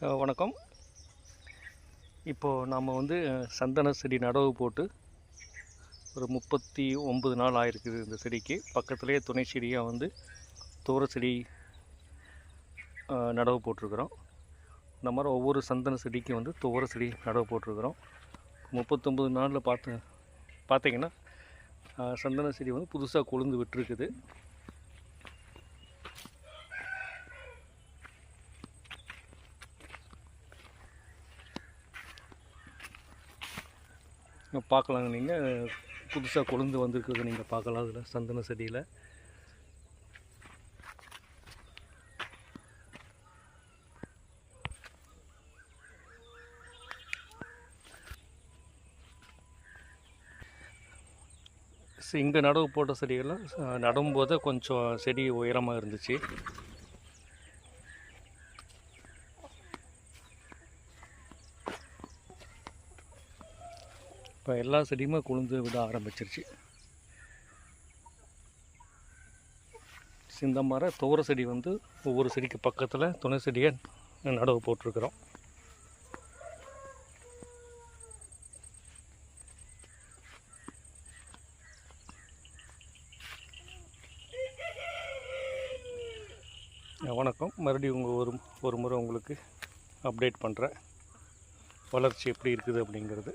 வணக்கம். இப்போது நாம் வந்து சந்தன செடி நடவு போட்டு ஒரு முப்பத்தி ஒம்பது நாள் ஆயிருக்குது இந்த செடிக்கு. பக்கத்துலேயே துணை செடியாக வந்து தூர செடி நடவு போட்டிருக்கிறோம். இந்த மாதிரி ஒவ்வொரு சந்தன செடிக்கும் வந்து துவர செடி நடவு போட்டிருக்கிறோம். முப்பத்தொம்பது நாளில் பார்த்து பார்த்தீங்கன்னா சந்தன செடி வந்து புதுசாக கொழுந்து விட்டுருக்குது. பார்க்கலாங்க நீங்கள் புதுசாக கொழுந்து வந்திருக்குது நீங்கள் பார்க்கலாம் அதில் சந்தன செடியில். இங்கே நடவு போட்ட செடிகள்லாம் நடும்போது கொஞ்சம் செடி உயரமாக இருந்துச்சு. இப்போ எல்லா செடியுமே குளிர்ந்து விட ஆரம்பிச்சிருச்சு. இந்த மாதிரி துவர செடி வந்து ஒவ்வொரு செடிக்கு பக்கத்தில் துணை செடியை நடவு போட்டிருக்கிறோம். வணக்கம். மறுபடியும் உங்கள் ஒரு ஒரு முறை உங்களுக்கு அப்டேட் பண்ணுறேன் வளர்ச்சி எப்படி இருக்குது அப்படிங்கிறது.